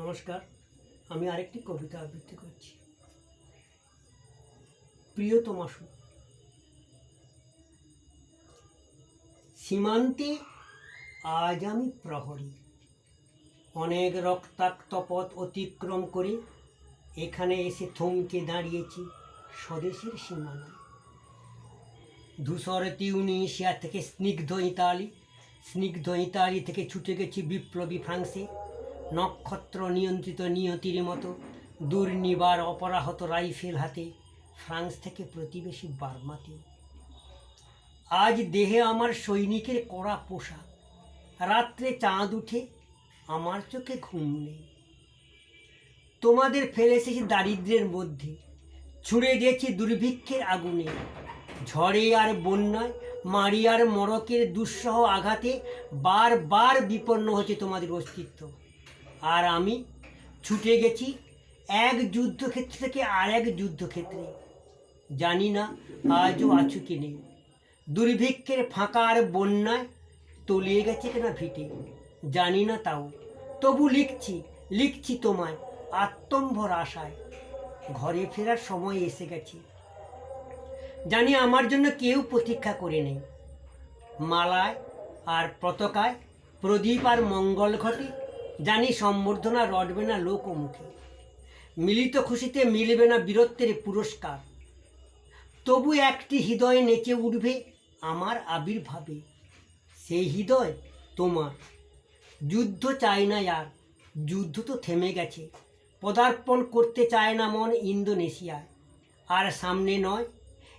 নমস্কার, আমি আরেকটি কবিতা আবৃত্তি করছি। প্রিয়তমাসু সীমান্তে আজ আমি প্রহরী। অনেক রক্তাক্ত পথ অতিক্রম করে এখানে এসে থমকে দাঁড়িয়েছি স্বদেশের সীমানায়। ধূসর তিউনিশিয়া থেকে স্নিগ্ধ ইতালি স্নিগ্ধ ইতালি থেকে ছুটে গেছি বিপ্লবী ফ্রান্সে। নক্ষত্র নিয়ন্ত্রিত নিয়তির মতো দুর্নিবার অপরাহত রাইফেল হাতে ফ্রান্স থেকে প্রতিবেশী বার্মাতে। আজ দেহে আমার সৈনিকের কড়া পোশাক। রাত্রে চাঁদ উঠে আমার চোখে ঘুম নেই। তোমাদের ফেলে এসেছি দারিদ্র্যের মধ্যে, ছুঁড়ে দিয়েছি দুর্ভিক্ষের আগুনে। ঝড়ে আর বন্যায়, মারি আর মরকের দুঃসহ আঘাতে বারবার বিপন্ন হচ্ছে তোমাদের অস্তিত্ব। আর আমি ছুটে গেছি এক যুদ্ধক্ষেত্র থেকে আর এক যুদ্ধক্ষেত্রে। জানি না আজও আছো কি নেই। দুর্ভিক্ষের ফাঁকা আর বন্যায় তলিয়ে গেছে কিনা ভিটে। জানি না তাও। তবু লিখছি লিখছি তোমায় আত্মম্ভর আশায়। ঘরে ফেরার সময় এসে গেছে। জানি আমার জন্য কেউ প্রতীক্ষা করে নেই। মালায় আর পতাকায় প্রদীপ আর মঙ্গল ঘটে। জানি সম্বর্ধনা রটবে না লোক মুখে। মিলিত খুশিতে মিলবে না বীরত্বের পুরস্কার। তবু একটি হৃদয়ে নেচে উঠবে আমার আবির্ভাবে। সেই হৃদয় তোমার। যুদ্ধ চায় না আর, যুদ্ধ তো থেমে গেছে। পদার্পণ করতে চায় না মন ইন্দোনেশিয়ায়। আর সামনে নয়,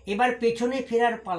এবার পেছনে ফেরার পালা।